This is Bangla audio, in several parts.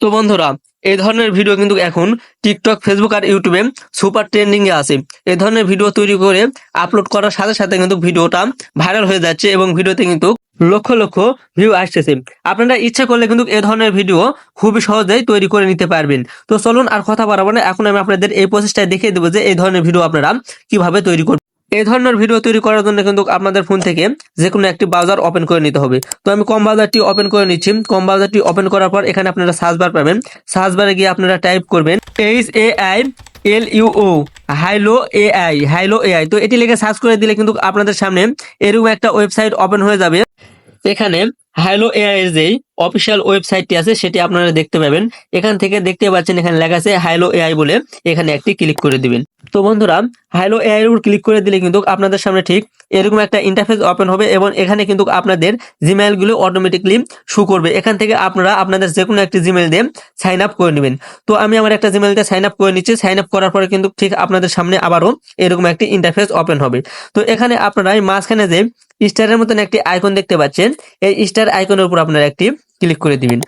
তো বন্ধুরা, এই ধরনের ভিডিও কিন্তু এখন টিকটক ফেসবুক আর ইউটিউবে সুপার ট্রেন্ডিং এ আছে। এই ধরনের ভিডিও তৈরি করে আপলোড করার সাথে সাথে কিন্তু ভিডিওটা ভাইরাল হয়ে যাচ্ছে এবং ভিডিওতে কিন্তু লক্ষ লক্ষ ভিউ আসতেছে। আপনারা ইচ্ছে করলে কিন্তু এ ধরনের ভিডিও খুবই সহজেই তৈরি করে নিতে পারবেন। তো চলুন আর কথা বাড়াবো না, এখন আমি আপনাদের এই প্রসেসটা দেখিয়ে দেবো যে এই ধরনের ভিডিও আপনারা কীভাবে তৈরি করবেন এই ধরনের ভিডিও তৈরি করার জন্য কিন্তু আপনাদের ফোন থেকে যে কোনো একটি ব্রাউজার ওপেন করে নিতে হবে। তো আমি কম ব্রাউজারটি ওপেন করে নিচ্ছি। কম ব্রাউজারটি ওপেন করার পর এখানে আপনারা সার্চ বার পাবেন। সার্চ বারে গিয়ে আপনারা টাইপ করবেন H A I L U O Hailuo A I Hailuo A I তো এটি লিখে সার্চ করে দিলে কিন্তু আপনাদের সামনে এরকম একটা ওয়েবসাইট ওপেন হয়ে যাবে। এখানে হ্যালো এআই এর যেই অফিসিয়াল ওয়েবসাইটটি আছে, সেটি আপনারা দেখতে পাবেন। এখান থেকে দেখতে পাচ্ছেন এখানে লেখা আছে হ্যালো এআই বলে। এখানে একটি ক্লিক করে দিবেন। তো বন্ধুরা হ্যালো এআই উপর ক্লিক করে দিলে কিন্তু আপনাদের সামনে ঠিক এরকম একটা ইন্টারফেস ওপেন হবে এবং এখানে কিন্তু আপনাদের জিমেইলগুলো অটোমেটিকলি শু করবে। এখান থেকে আপনারা আপনাদের যে কোনো একটি জিমেইল দিয়ে সাইন আপ করে নেবেন। তো আমি আমার একটা জিমেইল দিয়ে সাইন আপ করে নিচ্ছি। সাইন আপ করার পরে কিন্তু ঠিক আপনাদের সামনে আবারও এরকম একটি ইন্টারফেস ওপেন হবে। তো এখানে আপনারা মাঝখানে যে স্টারের মতন একটি আইকন দেখতে পাচ্ছেন। এই স্টার আইকনের উপর আপনারা একটি ক্লিক করে দিবেন।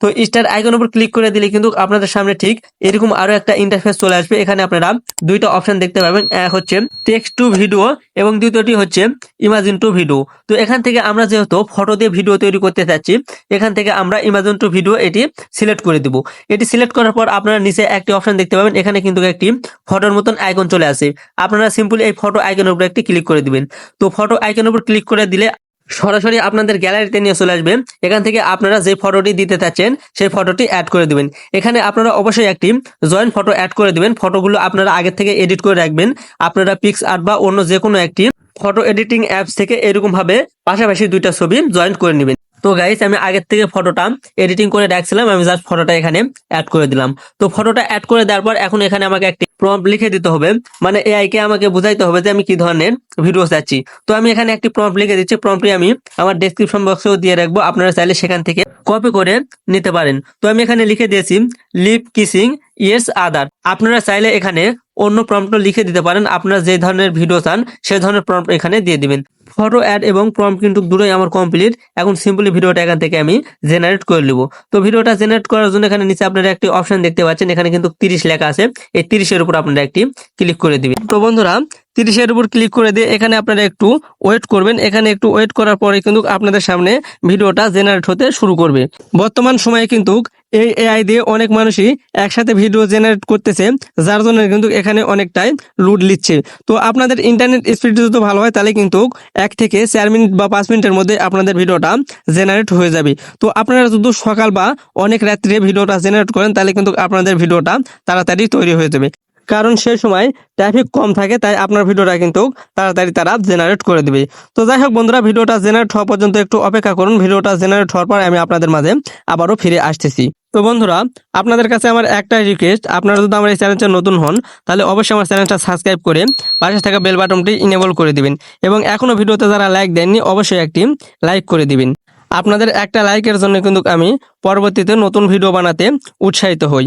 তো স্টার আইকন উপর ক্লিক করে দিলে কিন্তু আপনাদের সামনে ঠিক এরকম আরও একটা ইন্টারফেস চলে আসবে। এখানে আপনারা দুইটা অপশন দেখতে পাবেন। এক হচ্ছে টেক্সট টু ভিডিও এবং দ্বিতীয়টি হচ্ছে ইমাজিন টু ভিডিও তো এখান থেকে আমরা যেহেতু ফটো দিয়ে ভিডিও তৈরি করতে চাচ্ছি, এখান থেকে আমরা ইমাজিন টু ভিডিও এটি সিলেক্ট করে দিব। এটি সিলেক্ট করার পর আপনারা নিচে একটি অপশন দেখতে পাবেন। এখানে কিন্তু একটি ফটোর মতন আইকন চলে আসে। আপনারা সিম্পলি এই ফটো আইকনের উপর একটি ক্লিক করে দিবেন। তো ফটো আইকনের উপর ক্লিক করে দিলে সরাসরি আপনাদের গ্যালারিতে নিয়ে চলে আসবে এখান থেকে আপনারা যে ফটোটি দিতে চাচ্ছেন, সেই ফটোটি অ্যাড করে দিবেন। এখানে আপনারা অবশ্যই একটি জয়েন্ট ফটো অ্যাড করে দিবেন। ফটোগুলো আপনারা আগের থেকে এডিট করে রাখবেন। আপনারা পিক্স আর্ট বা অন্য যে কোনো একটি ফটো এডিটিং অ্যাপস থেকে এরকম ভাবে পাশাপাশি দুইটা ছবি জয়েন্ট করে নেবেন। তো গাইস আমি আগের থেকে ফটোটা এডিটিং করে রাখছিলাম। আমি জাস্ট ফটোটা এখানে অ্যাড করে দিলাম। তো ফটোটা অ্যাড করে দেওয়ার পর এখন এখানে আমাকে একটি প্রম্পট লিখে দিতে হবে। মানে এআই কে আমাকে বুঝাইতে হবে যে আমি কি ধরনের ভিডিও চাচ্ছি তো আমি এখানে একটি প্রম্পট লিখে দিচ্ছি। প্রম্পটটি আমি আমার ডেসক্রিপশন বক্সেও দিয়ে রাখব। আপনারা চাইলে সেখান থেকে কপি করে নিতে পারেন। তো আমি এখানে লিখে দিয়েছি লিপ কিসিং ইয়েস আদার আপনারা চাইলে এখানে অন্য প্রম্পট লিখে দিতে পারেন। আপনারা যে ধরনের ভিডিও চান সেই ধরনের প্রম্পট এখানে দিয়ে দিবেন। ফটো অ্যাড এবং প্রম্পট কিন্তু দুটোই আমার কমপ্লিট এখন সিম্পলি ভিডিওটা এখান থেকে আমি জেনারেট করে নেব। তো ভিডিওটা জেনারেট করার জন্য এখানে নিচে আপনারা একটি অপশন দেখতে পাচ্ছেন। এখানে কিন্তু তিরিশ লেখা আছে। এই তিরিশের উপর আপনারা একটি ক্লিক করে দিবেন। তো বন্ধুরা তিরিশের উপর ক্লিক করে দিয়ে এখানে আপনারা একটু ওয়েট করবেন। এখানে একটু ওয়েট করার পরে কিন্তু আপনাদের সামনে ভিডিওটা জেনারেট হতে শুরু করবে। বর্তমান সময়ে কিন্তু এই এআই দিয়ে অনেক মানুষই একসাথে ভিডিও জেনারেট করতেছে, যার জন্য কিন্তু এখানে অনেকটাই লুড লিচ্ছে তো আপনাদের ইন্টারনেট স্পিড যদি ভালো হয়, তাহলে কিন্তু এক থেকে চার মিনিট বা পাঁচ মিনিটের মধ্যে আপনাদের ভিডিওটা জেনারেট হয়ে যাবে। তো আপনারা যদি সকাল বা অনেক রাত্রে ভিডিওটা জেনারেট করেন, তাহলে কিন্তু আপনাদের ভিডিওটা তাড়াতাড়ি তৈরি হয়ে যাবে। কারণ সেই সময় ট্রাফিক কম থাকে, তাই আপনার ভিডিওটা কিন্তু তাড়াতাড়ি তারা জেনারেট করে দিবে। তো যাই হোক বন্ধুরা, ভিডিওটা জেনারেট হওয়া পর্যন্ত একটু অপেক্ষা করুন। ভিডিওটা জেনারেট হওয়ার পর আমি আপনাদের মাঝে আবারও ফিরে আসতেছি। তো বন্ধুরা, আপনাদের কাছে আমার একটাই রিকোয়েস্ট আপনারা যদি আমার এই চ্যানেলটা নতুন হন, তাহলে অবশ্যই আমার চ্যানেলটা সাবস্ক্রাইব করে পাশে থাকা বেল বাটনটি ইনেবল করে দিবেন। এবং এখনও ভিডিওতে যারা লাইক দেননি, অবশ্যই একটি লাইক করে দিবেন। আপনাদের একটা লাইকের জন্য কিন্তু আমি পরবর্তীতে নতুন ভিডিও বানাতে উৎসাহিত হই।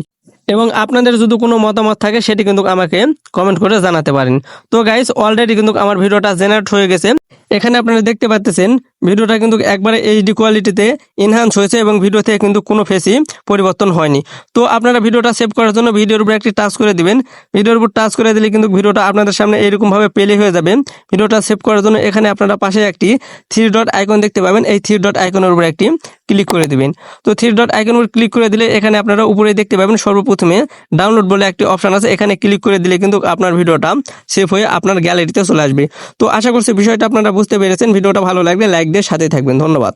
এবং আপনাদের যদি কোনো মতামত থাকে, সেটি কিন্তু আমাকে কমেন্ট করে জানাতে পারেন। তো গাইস অলরেডি কিন্তু আমার ভিডিওটা জেনারেট হয়ে গেছে। এখানে আপনারা দেখতে পাচ্ছেন ভিডিওটা কিন্তু একবারে এইচডি কোয়ালিটিতে এনহান্স হয়েছে এবং ভিডিও থেকে কিন্তু কোনো ফেসই পরিবর্তন হয়নি। তো আপনারা ভিডিওটা সেভ করার জন্য ভিডিওর উপর একটি টাচ করে দিবেন। ভিডিওর উপর টাচ করে দিলে কিন্তু ভিডিওটা আপনাদের সামনে এরকমভাবে প্লে হয়ে যাবে। ভিডিওটা সেভ করার জন্য এখানে আপনারা পাশে একটি থ্রি ডট আইকন দেখতে পাবেন। এই থ্রি ডট আইকনের উপর একটি ক্লিক করে দিবেন। তো থ্রি ডট আইকন উপর ক্লিক করে দিলে এখানে আপনারা উপরে দেখতে পাবেন সর্বপ্রথমে ডাউনলোড বলে একটি অপশন আছে। এখানে ক্লিক করে দিলে কিন্তু আপনার ভিডিওটা সেভ হয়ে আপনার গ্যালারিতে চলে আসবে। তো আশা করছি বিষয়টা আপনারা বুঝতে পেরেছেন। ভিডিওটা ভালো লাগলে লাইক দিয়ে সাথে থাকবেন। ধন্যবাদ।